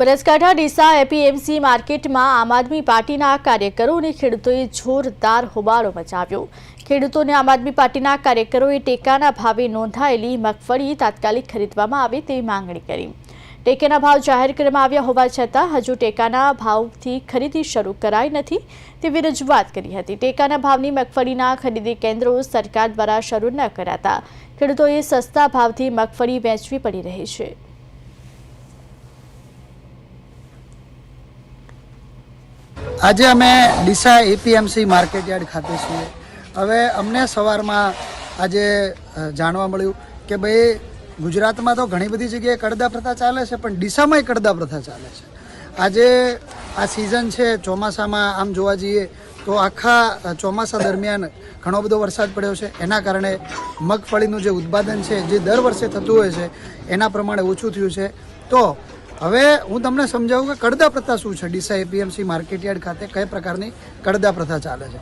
Banaskantha Deesa APMC માર્કેટમાં આમ આદમી પાર્ટીના કાર્યકરો અને ખેડૂતોએ જોરદાર હોબાળો મચાવ્યો. ખેડૂતોને આમ આદમી પાર્ટીના કાર્યકરોએ ટેકાના ભાવે નોંધાયેલી મગફળી તાત્કાલિક ખરીદવામાં આવે તેવી માંગણી કરી. ટેકાના ભાવ જાહેર કરવામાં આવ્યા હોવા છતાં હજુ ટેકાના ભાવથી ખરીદી શરૂ કરાઈ નથી તેવી રજૂઆત કરી હતી. ટેકાના ભાવની મગફળીના ખરીદી કેન્દ્રો સરકાર દ્વારા શરૂ ન કરાતા ખેડૂતોએ સસ્તા ભાવથી મગફળી વેચવી પડી રહી છે. આજે અમે ડીસા એપીએમસી માર્કેટ યાર્ડ ખાતે છીએ. હવે અમને સવારમાં આજે જાણવા મળ્યું કે ભાઈ ગુજરાતમાં તો ઘણી બધી જગ્યાએ કડદા પ્રથા ચાલે છે, પણ ડીસામાંય કડદા પ્રથા ચાલે છે. આજે આ સિઝન છે, ચોમાસામાં આમ જોવા જઈએ તો આખા ચોમાસા દરમિયાન ઘણો બધો વરસાદ પડ્યો છે. એના કારણે મગફળીનું જે ઉત્પાદન છે, જે દર વર્ષે થતું હોય છે, એના પ્રમાણે ઓછું થયું છે. તો હવે હું તમને સમજાવું કે કડદા પ્રથા શું છે? ડીસા એપીએમસી માર્કેટયાર્ડ ખાતે કઈ પ્રકારની કડદા પ્રથા ચાલે છે?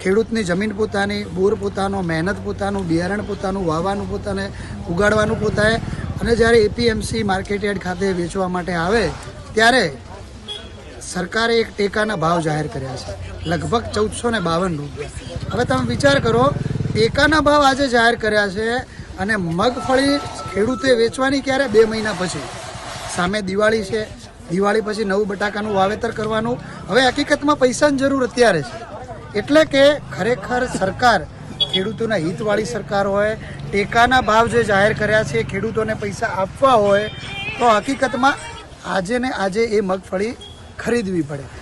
ખેડૂતની જમીન પોતાની, બોર પોતાનો, મહેનત પોતાનું, બિયારણ પોતાનું, વાવવાનું પોતાને, ઉગાડવાનું પોતાએ અને જ્યારે એપીએમસી માર્કેટયાર્ડ ખાતે વેચવા માટે આવે, ત્યારે સરકારે એક ટેકાના ભાવ જાહેર કર્યા છે, લગભગ ચૌદસો ને બાવન રૂપિયા. હવે તમે વિચાર કરો, ટેકાના ભાવ આજે જાહેર કર્યા છે અને મગફળી ખેડૂતે વેચવાની ક્યારે? બે મહિના પછી. સામે દિવાળી છે, દિવાળી પછી નવું બટાકાનું વાવેતર કરવાનું. હવે હકીકતમાં પૈસાની જરૂર અત્યારે છે. એટલે કે ખરેખર સરકાર, ખેડૂતોના હિતવાળી સરકાર હોય, ટેકાના ભાવ જે જાહેર કર્યા છે, ખેડૂતોને પૈસા આપવા હોય, તો હકીકતમાં આજે ને આજે એ મગફળી ખરીદવી પડે.